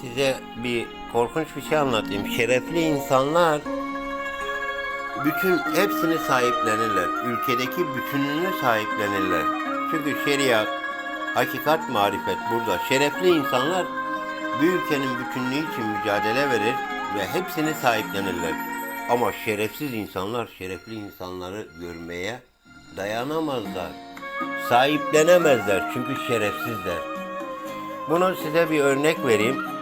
Size bir korkunç bir şey anlatayım. Şerefli insanlar bütün hepsini sahiplenirler. Ülkedeki bütününü sahiplenirler. Çünkü şeriat, hakikat, marifet burada. Şerefli insanlar bir ülkenin bütünlüğü için mücadele verir ve hepsini sahiplenirler. Ama şerefsiz insanlar şerefli insanları görmeye dayanamazlar. Sahiplenemezler çünkü şerefsizler. Bunu size bir örnek vereyim.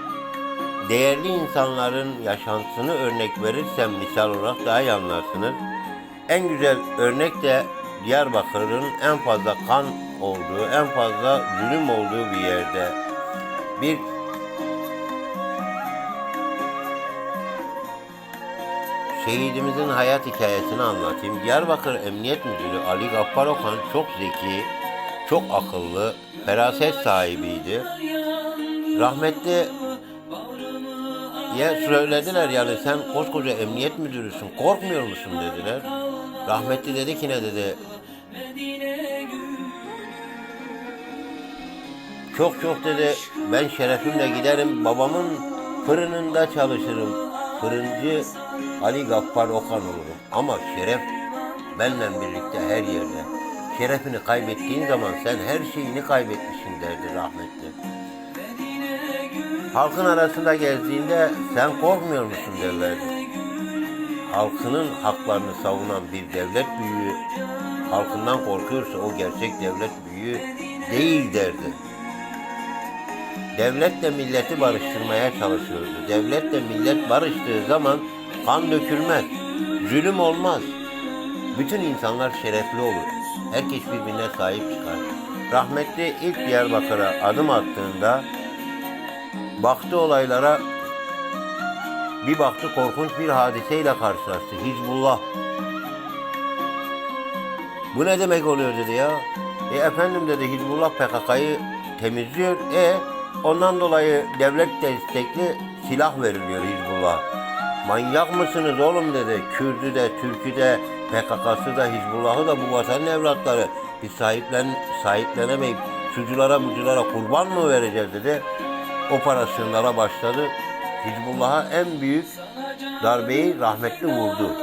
Değerli insanların yaşantısını örnek verirsem misal olarak daha iyi anlarsınız. En güzel örnek de Diyarbakır'ın en fazla kan olduğu, en fazla zulüm olduğu bir yerde. Bir şehidimizin hayat hikayesini anlatayım. Diyarbakır Emniyet Müdürü Ali Gaffar Okan çok zeki, çok akıllı, feraset sahibiydi. Rahmetli ya söylediler yani sen koskoca emniyet müdürüsün korkmuyor musun dediler. Rahmetli dedi ki ne dedi. Çok çok dedi ben şerefimle giderim babamın fırınında çalışırım. Fırıncı Ali Gaffar Okan olurum. Ama şeref benimle birlikte her yerde. Şerefini kaybettiğin zaman sen her şeyini kaybetmişsin derdi rahmetli. Halkın arasında gezdiğinde sen korkmuyor musun derlerdi. Halkının haklarını savunan bir devlet büyüğü halkından korkuyorsa o gerçek devlet büyüğü değil derdi. Devletle milleti barıştırmaya çalışıyordu. Devletle millet barıştığı zaman kan dökülmez, zulüm olmaz. Bütün insanlar şerefli olur. Herkes birbirine sahip çıkar. Rahmetli ilk Diyarbakır'a adım attığında baktı olaylara bir baktı korkunç bir hadiseyle karşılaştı. Hizbullah. Bu ne demek oluyor dedi ya. E efendim dedi Hizbullah PKK'yı temizliyor. E ondan dolayı devlet destekli silah veriliyor Hizbullah. Manyak mısınız oğlum dedi. Kürdü de, Türk'ü de, PKK'sı da, Hizbullah'ı da bu vatanın evlatları. Biz sahiplen, sahiplenemeyip suculara muculara kurban mı vereceğiz dedi. Operasyonlara başladı. Hizbullah'a en büyük darbeyi rahmetli vurdu.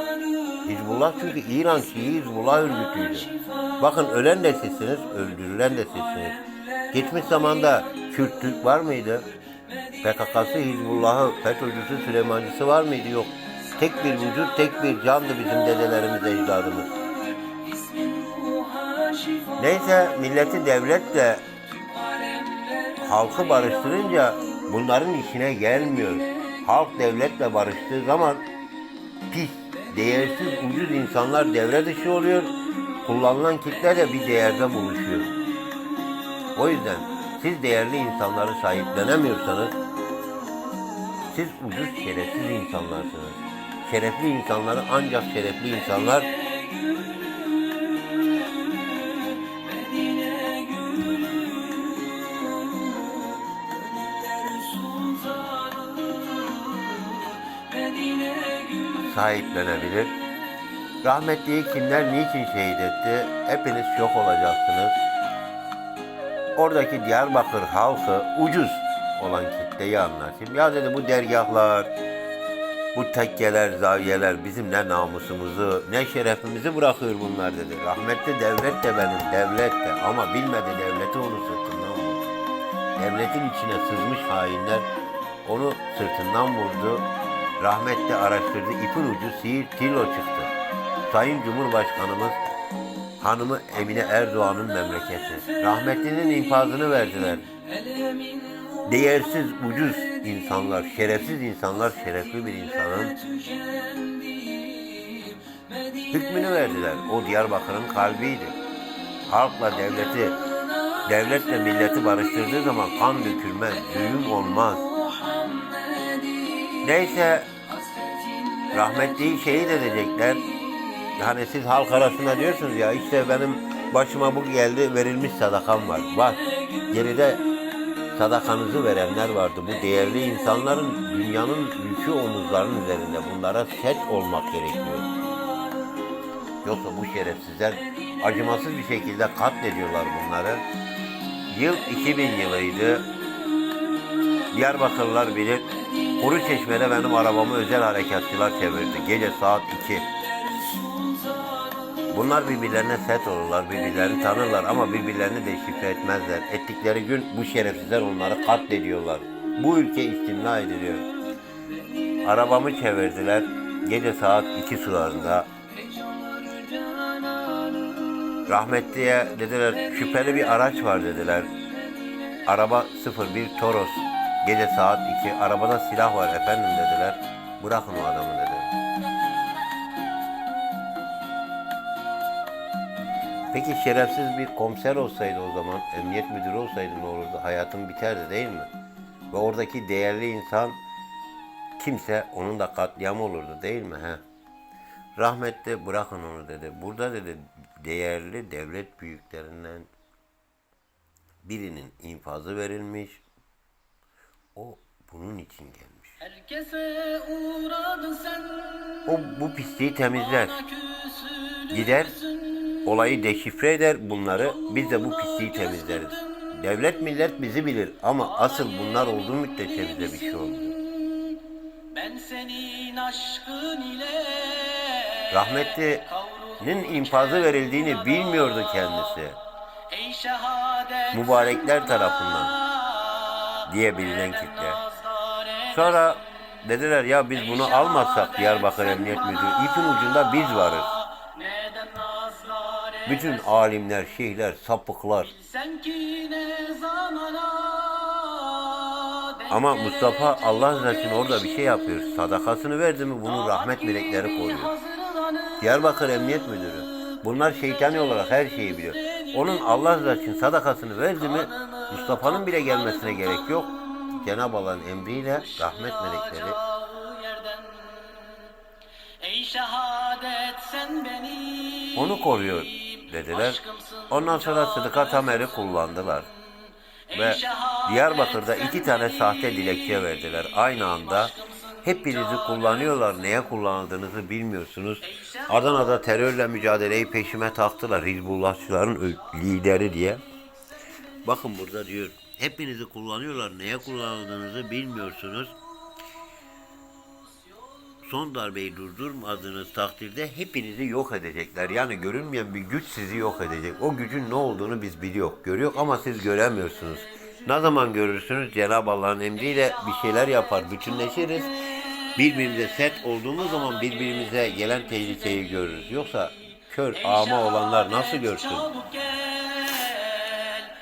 Hizbullah çünkü İran Şii Hizbullah örgütüydü. Bakın ölen de sizsiniz, öldürülen de sizsiniz. Geçmiş zamanda Kürt Türk var mıydı? PKK'sı, Hizbullah'ı, FETÖ'cüsü, Süleymancısı var mıydı? Yok. Tek bir vücut, tek bir candı bizim dedelerimiz, ecdadımız. Neyse milleti devletle halkı barıştırınca bunların işine gelmiyor. Halk devletle barıştığı zaman pis, değersiz, ucuz insanlar devre dışı oluyor. Kullanılan kitle de bir değerde buluşuyor. O yüzden siz değerli insanları sahiplenemiyorsanız siz ucuz şerefsiz insanlarsınız. Şerefli insanları ancak şerefli insanlar sahiplenebilir. Rahmetliyi kimler niçin şehit etti? Hepiniz şok olacaksınız. Oradaki Diyarbakır halkı ucuz olan kitleyi anlatayım. Ya dedi bu dergahlar, bu tekkeler, zaviyeler bizim ne namusumuzu, ne şerefimizi bırakıyor bunlar dedi. Rahmetli devlet de benim, devlet de. Ama bilmedi devleti onu sırtından vurdu. Devletin içine sızmış hainler onu sırtından vurdu. Rahmetli araştırdı, ipin ucu Siirt Tilo çıktı. Sayın Cumhurbaşkanımız hanımı Emine Erdoğan'ın memleketi. Rahmetlinin infazını verdiler. Değersiz, ucuz insanlar, şerefsiz insanlar, şerefli bir insanın hükmünü verdiler. O Diyarbakır'ın kalbiydi. Halkla devleti, devletle milleti barıştırdığı zaman kan dökülmez, düğüm olmaz. Neyse rahmetliyi şehit edecekler. Hani siz halk arasında diyorsunuz ya işte benim başıma bu geldi verilmiş sadakam var. Var. Geride sadakanızı verenler vardı. Bu değerli insanların dünyanın yükü omuzlarının üzerinde. Bunlara set olmak gerekiyor. Yoksa bu şerefsizler acımasız bir şekilde katlediyorlar bunları. Yıl 2000 yılıydı. Diyarbakırlılar bilir. Kuru Çeşme'de benim arabamı özel harekatçılar çevirdi. Gece saat 2. Bunlar birbirlerine set olurlar, birbirlerini tanırlar ama birbirlerini deşifre etmezler. Ettikleri gün bu şerefsizler onları katlediyorlar. Bu ülke istimna ediliyor. Arabamı çevirdiler. Gece saat 2 sularında. Rahmetliye dediler şüpheli bir araç var dediler. Araba 01 Toros. Gece saat 2. Arabada silah var efendim dediler. Bırakın o adamı dedi. Peki şerefsiz bir komiser olsaydı o zaman, emniyet müdürü olsaydı ne olurdu? Hayatım biterdi değil mi? Ve oradaki değerli insan kimse onun da katliamı olurdu değil mi? He? Rahmetli bırakın onu dedi. Burada dedi değerli devlet büyüklerinden birinin infazı verilmiş. O bunun için gelmiş. Herkese uğradın sen O bu pisliği temizler. Gider olayı deşifre eder bunları. Biz de bu pisliği temizleriz. Devlet millet bizi bilir ama asıl bunlar olduğu müddetçe bize bir şey olmuyor. Ben senin aşkın ile Rahmetlinin infazı verildiğini bilmiyordu kendisi. Mübarekler tarafından diye bilinen kitle. Sonra dediler ya biz bunu almazsak Diyarbakır Emniyet Müdürü ipin ucunda biz varız. Bütün alimler, şeyhler, sapıklar. Ama Mustafa Allah rızası orada bir şey yapıyor. Sadakasını verdi mi bunu rahmet melekleri koruyor. Diyarbakır Emniyet Müdürü. Bunlar şeytani olarak her şeyi biliyor. Onun Allah rızası sadakasını verdi mi Mustafa'nın bile gelmesine gerek yok. Cenab-ı Allah'ın emriyle rahmet melekleri onu koruyor dediler. Ondan sonra Sıdıka Tamer'i kullandılar. Ve Diyarbakır'da iki tane sahte dilekçe verdiler. Aynı anda hepinizi kullanıyorlar. Neye kullanıldığınızı bilmiyorsunuz. Adana'da terörle mücadeleyi peşime taktılar. Hizbullahçıların lideri diye. Bakın burada diyor. Hepinizi kullanıyorlar. Neye kullanıldığınızı bilmiyorsunuz. Son darbeyi durdurmadığınız takdirde hepinizi yok edecekler. Yani görünmeyen bir güç sizi yok edecek. O gücün ne olduğunu biz biliyor, görüyor ama siz göremiyorsunuz. Ne zaman görürsünüz? Cenab-ı Allah'ın emriyle bir şeyler yapar, bütünleşiriz. Birbirimize set olduğumuz zaman birbirimize gelen tehlikeyi görürüz. Yoksa kör, ama olanlar nasıl görsün?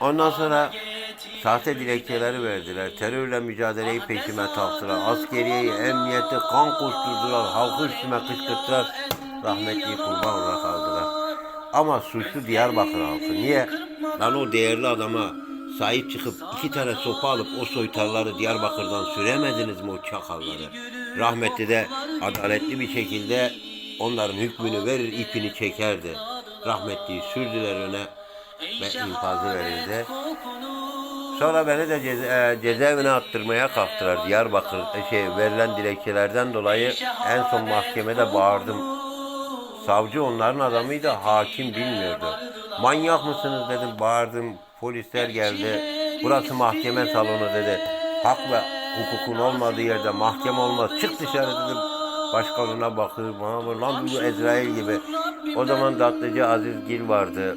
Ondan sonra sahte dilekçeleri verdiler. Terörle mücadeleyi peşime taktılar. Askeriyeyi, emniyeti kan koşturdular. Halkı üstüme kışkırttılar. Rahmetli kurban olarak aldılar. Ama suçlu Diyarbakır halkı. Niye? Lan o değerli adama sahip çıkıp iki tane sopa alıp o soytarları Diyarbakır'dan süremediniz mi o çakalları? Rahmetli de adaletli bir şekilde onların hükmünü verir, ipini çekerdi. Rahmetliyi sürdüler öne ve infazı verildi. Sonra beni de ceza- e, cezaevine attırmaya kalktılar. Diyarbakır e, şey verilen dilekçelerden dolayı en son mahkemede bağırdım. Savcı onların adamıydı, hakim bilmiyordu. Manyak mısınız dedim, bağırdım. Polisler geldi. Burası mahkeme salonu dedi. Hak ve hukukun olmadığı yerde mahkeme olmaz. Çık dışarı dedim. Başkanına bakıyor bana böyle, lan bu Ezrail gibi. O zaman Datlıcı Aziz Gil vardı.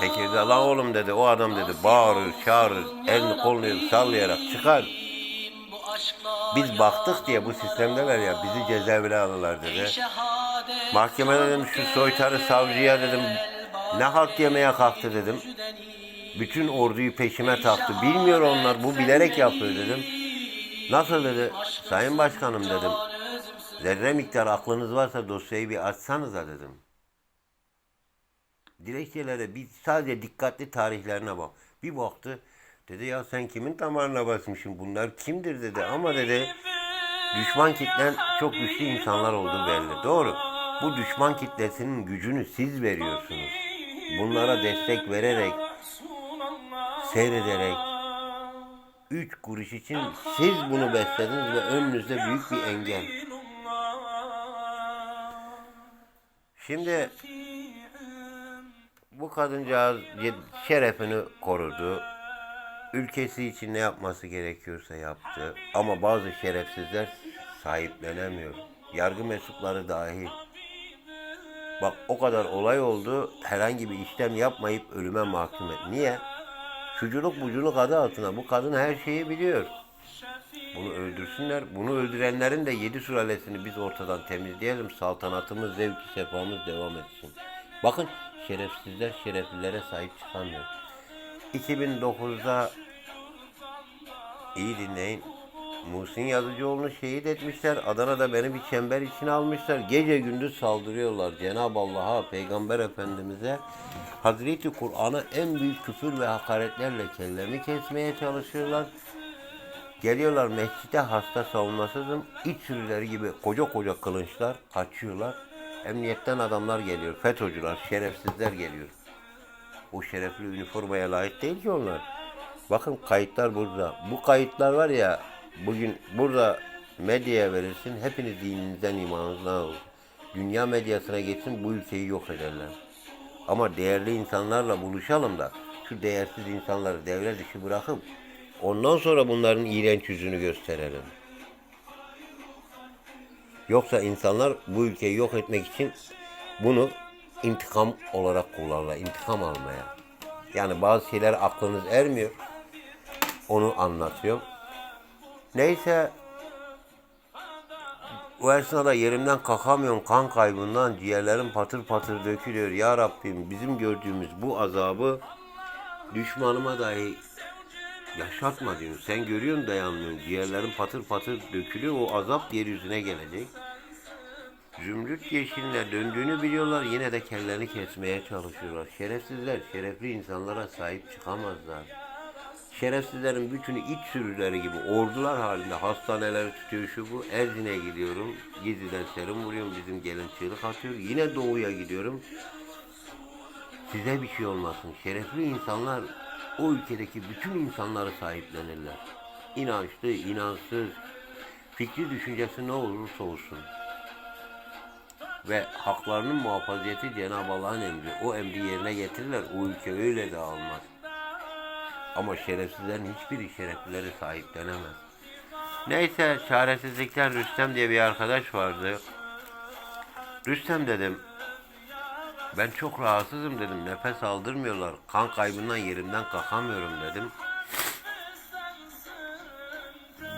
Tekirdağ lan oğlum dedi o adam dedi bağırır çağırır elini kolunu sallayarak çıkar. Biz baktık diye bu sistemdeler ya bizi cezaevine alırlar dedi. Mahkemede dedim şu soytarı savcıya dedim ne halt yemeye kalktı dedim. Bütün orduyu peşime taktı. Bilmiyor onlar bu bilerek yapıyor dedim. Nasıl dedi sayın başkanım dedim. Zerre miktar aklınız varsa dosyayı bir açsanıza dedim. Dilekçelere bir sadece dikkatli tarihlerine bak. Bir baktı. Dedi ya sen kimin damarına basmışsın bunlar kimdir dedi ama dedi düşman kitlen çok güçlü insanlar olduğu belli. Doğru. Bu düşman kitlesinin gücünü siz veriyorsunuz. Bunlara destek vererek, seyrederek, üç kuruş için siz bunu beslediniz ve önünüzde büyük bir engel. Şimdi bu kadıncağız şerefini korudu. ülkesi için ne yapması gerekiyorsa yaptı. Ama bazı şerefsizler sahiplenemiyor. Yargı mensupları dahi. Bak o kadar olay oldu. Herhangi bir işlem yapmayıp ölüme mahkum et. Niye? Şuculuk buculuk adı altına. Bu kadın her şeyi biliyor. Bunu öldürsünler. Bunu öldürenlerin de yedi sülalesini biz ortadan temizleyelim. Saltanatımız, zevki sefamız devam etsin. Bakın şerefsizler şereflilere sahip çıkamıyor. 2009'da iyi dinleyin. Muhsin Yazıcıoğlu'nu şehit etmişler. Adana'da beni bir çember içine almışlar. Gece gündüz saldırıyorlar. Cenab-ı Allah'a, Peygamber Efendimiz'e, Hazreti Kur'an'a en büyük küfür ve hakaretlerle kellemi kesmeye çalışıyorlar. Geliyorlar mescide hasta savunmasızım. İç sürüleri gibi koca koca kılınçlar kaçıyorlar. Emniyetten adamlar geliyor. FETÖ'cüler, şerefsizler geliyor. O şerefli üniformaya layık değil ki onlar. Bakın kayıtlar burada. Bu kayıtlar var ya bugün burada medyaya verirsin. Hepiniz dininizden imanınızdan olun. Dünya medyasına geçsin bu ülkeyi yok ederler. Ama değerli insanlarla buluşalım da şu değersiz insanları devre dışı bırakıp ondan sonra bunların iğrenç yüzünü gösterelim. Yoksa insanlar bu ülkeyi yok etmek için bunu intikam olarak kullanırlar. intikam almaya. Yani bazı şeyler aklınız ermiyor. Onu anlatıyorum. Neyse o esnada yerimden kalkamıyorum kan kaybından ciğerlerim patır patır dökülüyor. Ya Rabbim bizim gördüğümüz bu azabı düşmanıma dahi yaşatma diyorsun. Sen görüyorsun dayanmıyorsun. Ciğerlerin patır patır dökülüyor. O azap yeryüzüne gelecek. Zümrüt yeşiline döndüğünü biliyorlar. Yine de kellerini kesmeye çalışıyorlar. Şerefsizler şerefli insanlara sahip çıkamazlar. Şerefsizlerin bütünü iç sürüleri gibi ordular halinde hastaneleri tutuyor şu bu. Erzin'e gidiyorum. Gizliden serum vuruyorum. Bizim gelin çığlık atıyor. Yine doğuya gidiyorum. Size bir şey olmasın. Şerefli insanlar o ülkedeki bütün insanları sahiplenirler. İnançlı, inançsız, fikri düşüncesi ne olursa olsun. Ve haklarının muhafaziyeti Cenab-ı Allah'ın emri. O emri yerine getirirler. O ülke öyle dağılmaz. Ama şerefsizlerin hiçbiri şereflileri sahiplenemez. Neyse çaresizlikten Rüstem diye bir arkadaş vardı. Rüstem dedim. Ben çok rahatsızım dedim. Nefes aldırmıyorlar. Kan kaybından yerimden kalkamıyorum dedim.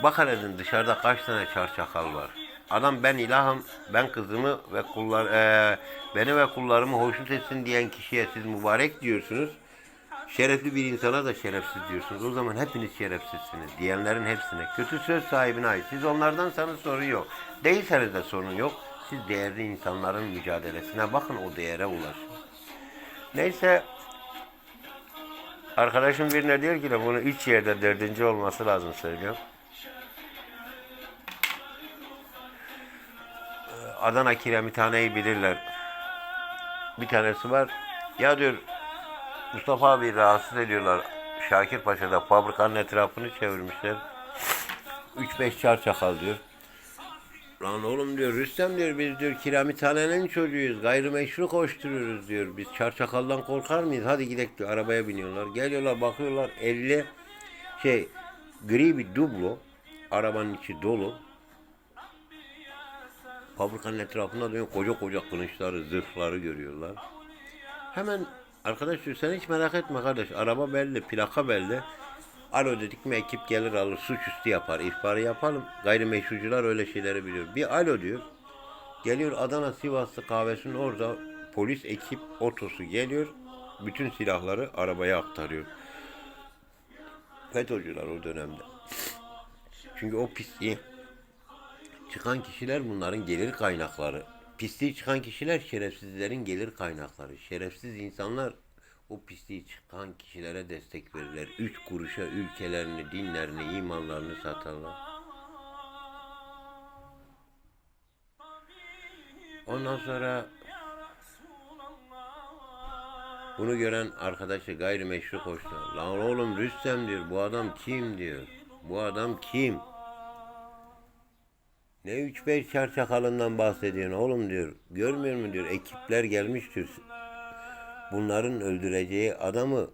Bak hele dedim dışarıda kaç tane çarçakal var. Adam ben ilahım, ben kızımı ve kullar, eee, beni ve kullarımı hoşnut etsin diyen kişiye siz mübarek diyorsunuz. Şerefli bir insana da şerefsiz diyorsunuz. O zaman hepiniz şerefsizsiniz. Diyenlerin hepsine. Kötü söz sahibine ait. Siz onlardansanız sorun yok. Değilseniz de sorun yok. Siz değerli insanların mücadelesine bakın o değere ulaşın. Neyse arkadaşım birine diyor ki de bunu üç yerde dördüncü olması lazım söylüyor. Adana kiremithaneyi bilirler. Bir tanesi var. Ya diyor Mustafa abi rahatsız ediyorlar. Şakir Paşa'da fabrikanın etrafını çevirmişler. 3-5 çarçakal diyor. Lan oğlum diyor Rüstem diyor biz diyor kiremithanenin çocuğuyuz. Gayrimeşru koşturuyoruz diyor. Biz çarçakaldan korkar mıyız? Hadi gidelim diyor. Arabaya biniyorlar. Geliyorlar bakıyorlar 50 şey gri bir dublo. Arabanın içi dolu. Fabrikanın etrafında dönüyor koca koca kılıçları, zırhları görüyorlar. Hemen arkadaş diyor sen hiç merak etme kardeş. Araba belli, plaka belli. Alo dedik mi ekip gelir alır suçüstü yapar, ihbarı yapalım. Gayrimeşrucular öyle şeyleri biliyor. Bir alo diyor. Geliyor Adana Sivaslı kahvesinin orada polis ekip otosu geliyor. Bütün silahları arabaya aktarıyor. FETÖ'cüler o dönemde. Çünkü o pisliği çıkan kişiler bunların gelir kaynakları. Pisliği çıkan kişiler şerefsizlerin gelir kaynakları. Şerefsiz insanlar o pisliği çıkan kişilere destek verirler. Üç kuruşa ülkelerini, dinlerini, imanlarını satarlar. Ondan sonra bunu gören arkadaşı gayrimeşru koştu. Lan oğlum Rüstem diyor. Bu adam kim diyor. Bu adam kim? Ne üç beş çarçakalından bahsediyorsun oğlum diyor. Görmüyor musun diyor. Ekipler gelmiş diyor. Bunların öldüreceği adamı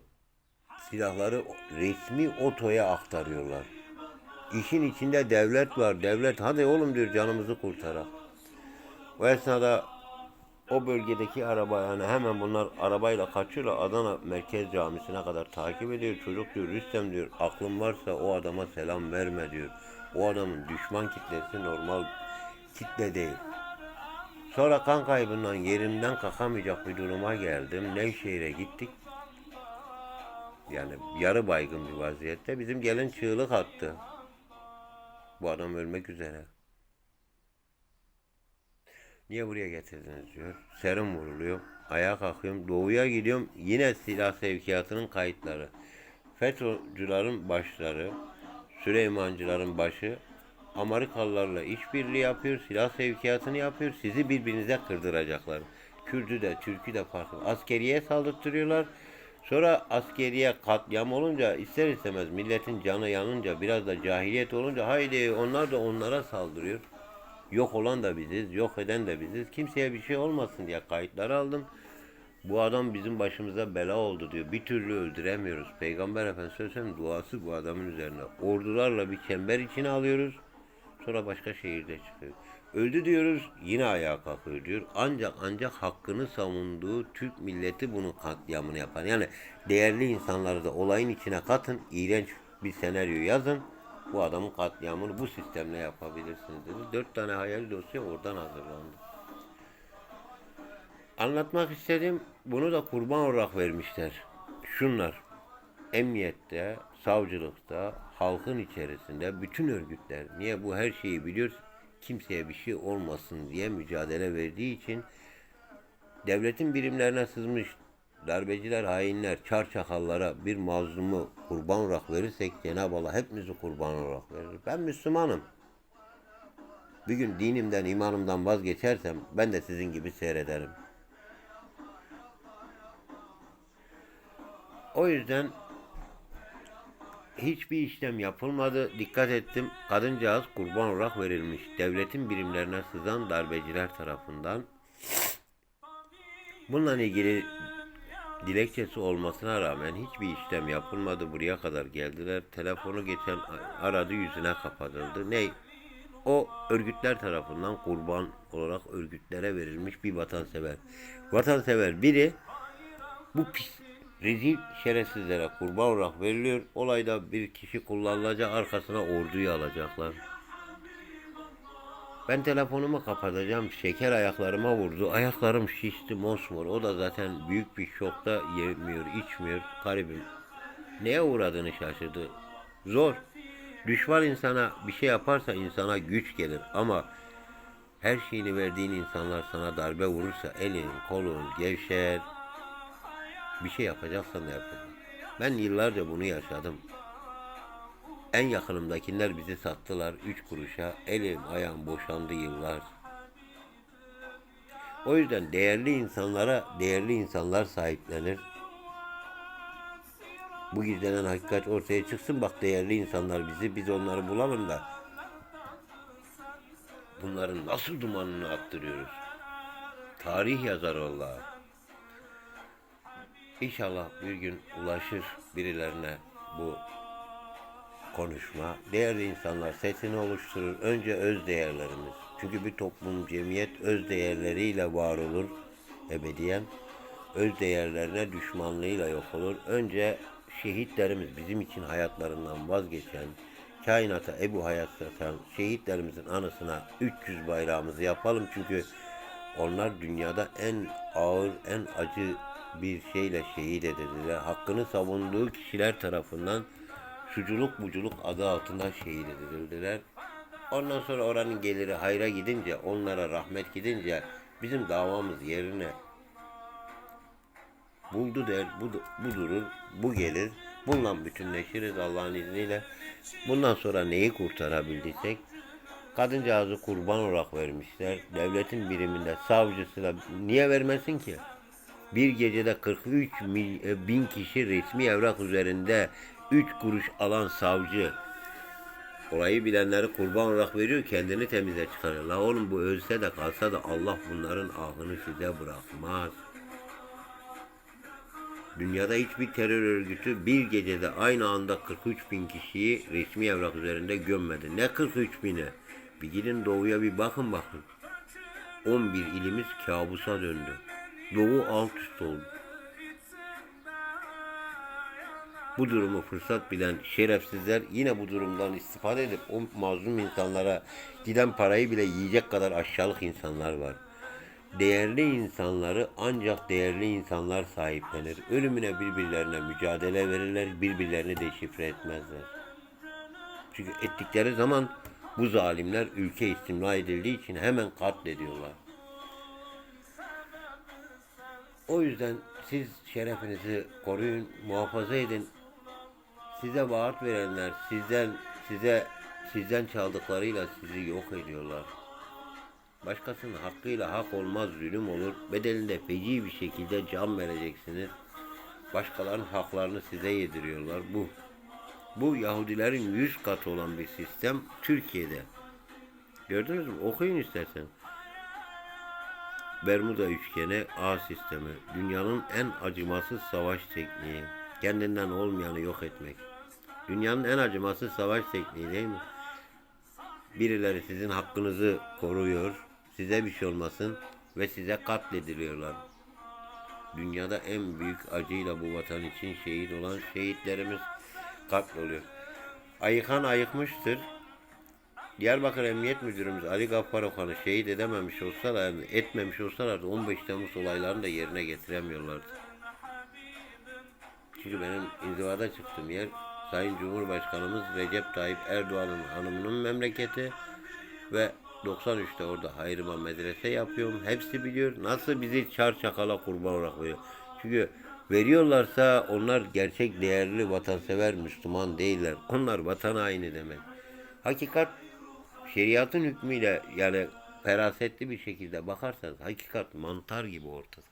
silahları resmi otoya aktarıyorlar. İşin içinde devlet var. Devlet hadi oğlum diyor canımızı kurtarak. O esnada o bölgedeki araba yani hemen bunlar arabayla kaçıyorlar. Adana Merkez Camisi'ne kadar takip ediyor. Çocuk diyor Rüstem diyor aklın varsa o adama selam verme diyor. O adamın düşman kitlesi normal kitle değil. Sonra kan kaybından yerimden kalkamayacak bir duruma geldim. Nevşehir'e gittik. Yani yarı baygın bir vaziyette. Bizim gelin çığlık attı. Bu adam ölmek üzere. Niye buraya getirdiniz diyor. Serum vuruluyor. Ayağa kalkıyorum. Doğuya gidiyorum. Yine silah sevkiyatının kayıtları. FETÖ'cülerin başları, Süleymancıların başı Amerikalılarla işbirliği yapıyor, silah sevkiyatını yapıyor. Sizi birbirinize kırdıracaklar. Kürdü de, Türk'ü de farklı. Askeriye saldırtırıyorlar. Sonra askeriye katliam olunca ister istemez milletin canı yanınca biraz da cahiliyet olunca haydi onlar da onlara saldırıyor. Yok olan da biziz, yok eden de biziz. Kimseye bir şey olmasın diye kayıtları aldım. Bu adam bizim başımıza bela oldu diyor. Bir türlü öldüremiyoruz. Peygamber Efendimiz Aleyhisselam duası bu adamın üzerine. Ordularla bir çember içine alıyoruz. Sonra başka şehirde çıkıyor. Öldü diyoruz yine ayağa kalkıyor diyor. Ancak ancak hakkını savunduğu Türk milleti bunun katliamını yapar. Yani değerli insanları da olayın içine katın. iğrenç bir senaryo yazın. Bu adamın katliamını bu sistemle yapabilirsiniz dedi. Dört tane hayal dosya oradan hazırlandı. Anlatmak istedim. Bunu da kurban olarak vermişler. Şunlar. Emniyette, savcılıkta, halkın içerisinde bütün örgütler niye bu her şeyi biliyor kimseye bir şey olmasın diye mücadele verdiği için devletin birimlerine sızmış darbeciler, hainler, çar çakallara bir mazlumu kurban olarak verirsek Cenab-ı Allah hepimizi kurban olarak verir. Ben Müslümanım. Bir gün dinimden, imanımdan vazgeçersem ben de sizin gibi seyrederim. O yüzden hiçbir işlem yapılmadı. Dikkat ettim. Kadıncağız kurban olarak verilmiş. Devletin birimlerine sızan darbeciler tarafından. Bununla ilgili dilekçesi olmasına rağmen hiçbir işlem yapılmadı. Buraya kadar geldiler. Telefonu geçen aradı yüzüne kapatıldı. Ne? O örgütler tarafından kurban olarak örgütlere verilmiş bir vatansever. Vatansever biri bu pis rezil şerefsizlere kurban olarak veriliyor. Olayda bir kişi kullanılacak arkasına orduyu alacaklar. Ben telefonumu kapatacağım. Şeker ayaklarıma vurdu. Ayaklarım şişti mosmor. O da zaten büyük bir şokta yemiyor, içmiyor. Garibim. Neye uğradığını şaşırdı. Zor. Düşman insana bir şey yaparsa insana güç gelir. Ama her şeyini verdiğin insanlar sana darbe vurursa elin, kolun gevşer, bir şey yapacaksan da yapın. Ben yıllarca bunu yaşadım. En yakınımdakiler bizi sattılar üç kuruşa. Elim ayağım boşandı yıllar. O yüzden değerli insanlara değerli insanlar sahiplenir. Bu gizlenen hakikat ortaya çıksın bak değerli insanlar bizi biz onları bulalım da bunların nasıl dumanını attırıyoruz. Tarih yazar Allah. İnşallah bir gün ulaşır birilerine bu konuşma. Değerli insanlar sesini oluşturur. Önce öz değerlerimiz. Çünkü bir toplum, cemiyet öz değerleriyle var olur ebediyen. Öz değerlerine düşmanlığıyla yok olur. Önce şehitlerimiz bizim için hayatlarından vazgeçen, kainata Ebu Hayat satan şehitlerimizin anısına 300 bayrağımızı yapalım. Çünkü onlar dünyada en ağır, en acı bir şeyle şehit edildiler. Hakkını savunduğu kişiler tarafından suculuk buculuk adı altında şehit edildiler. Ondan sonra oranın geliri hayra gidince, onlara rahmet gidince bizim davamız yerine buldu der, bu, bu durur, bu gelir. Bununla bütünleşiriz Allah'ın izniyle. Bundan sonra neyi kurtarabildiysek kadıncağızı kurban olarak vermişler. Devletin biriminde savcısıyla niye vermesin ki? Bir gecede 43 mil, e, bin kişi resmi evrak üzerinde 3 kuruş alan savcı olayı bilenleri kurban olarak veriyor kendini temize çıkarıyor. La oğlum bu ölse de kalsa da Allah bunların ahını size bırakmaz. Dünyada hiçbir terör örgütü bir gecede aynı anda 43 bin kişiyi resmi evrak üzerinde gömmedi. Ne 43 bine? Bir gidin doğuya bir bakın bakın. 11 ilimiz kabusa döndü. Doğu alt üst oldu. Bu durumu fırsat bilen şerefsizler yine bu durumdan istifade edip o mazlum insanlara giden parayı bile yiyecek kadar aşağılık insanlar var. Değerli insanları ancak değerli insanlar sahiplenir. Ölümüne birbirlerine mücadele verirler, birbirlerini deşifre etmezler. Çünkü ettikleri zaman bu zalimler ülke istimla edildiği için hemen katlediyorlar. O yüzden siz şerefinizi koruyun, muhafaza edin. Size vaat verenler sizden size sizden çaldıklarıyla sizi yok ediyorlar. Başkasının hakkıyla hak olmaz zulüm olur. Bedelinde feci bir şekilde can vereceksiniz. Başkalarının haklarını size yediriyorlar. Bu bu Yahudilerin yüz katı olan bir sistem Türkiye'de. Gördünüz mü? Okuyun istersen. Bermuda üçgeni A sistemi. Dünyanın en acımasız savaş tekniği. Kendinden olmayanı yok etmek. Dünyanın en acımasız savaş tekniği değil mi? Birileri sizin hakkınızı koruyor. Size bir şey olmasın ve size katlediliyorlar. Dünyada en büyük acıyla bu vatan için şehit olan şehitlerimiz katloluyor. Ayıkan ayıkmıştır. Diyarbakır Emniyet Müdürümüz Ali Gaffar Okan'ı şehit edememiş olsalar, etmemiş olsalardı 15 Temmuz olaylarını da yerine getiremiyorlardı. Çünkü benim inzivada çıktığım yer Sayın Cumhurbaşkanımız Recep Tayyip Erdoğan'ın hanımının memleketi ve 93'te orada hayrıma medrese yapıyorum. Hepsi biliyor. Nasıl bizi çar çakala kurban koyuyor. Çünkü veriyorlarsa onlar gerçek değerli vatansever Müslüman değiller. Onlar vatan haini demek. Hakikat şeriatın hükmüyle yani ferasetli bir şekilde bakarsanız hakikat mantar gibi ortada.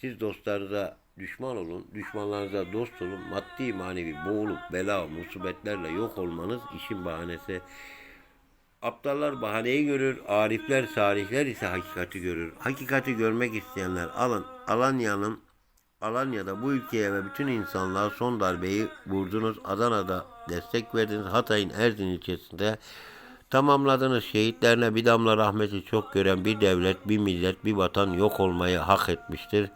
Siz dostlarınıza düşman olun, düşmanlarınıza dost olun. Maddi manevi boğulup bela, musibetlerle yok olmanız işin bahanesi. Aptallar bahaneyi görür, arifler, salihler ise hakikati görür. Hakikati görmek isteyenler alın. Alanya'nın Alanya'da bu ülkeye ve bütün insanlığa son darbeyi vurdunuz. Adana'da destek verdiniz. Hatay'ın Erzin ilçesinde tamamladınız. Şehitlerine bir damla rahmeti çok gören bir devlet, bir millet, bir vatan yok olmayı hak etmiştir.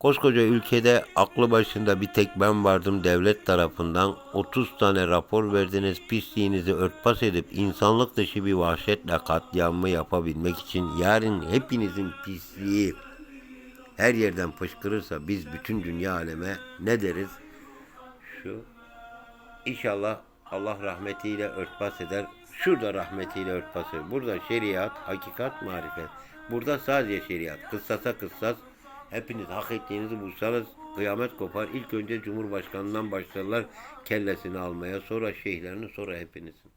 Koskoca ülkede aklı başında bir tek ben vardım devlet tarafından 30 tane rapor verdiniz pisliğinizi örtbas edip insanlık dışı bir vahşetle katliamı yapabilmek için yarın hepinizin pisliği her yerden fışkırırsa biz bütün dünya aleme ne deriz? Şu İnşallah Allah rahmetiyle örtbas eder. Şurada rahmetiyle örtbas eder. Burada şeriat, hakikat, marifet. Burada sadece şeriat. Kıssasa kıssas. Hepiniz hak ettiğinizi bulsanız kıyamet kopar. İlk önce Cumhurbaşkanından başlarlar kellesini almaya. Sonra şeyhlerini sonra hepinizin.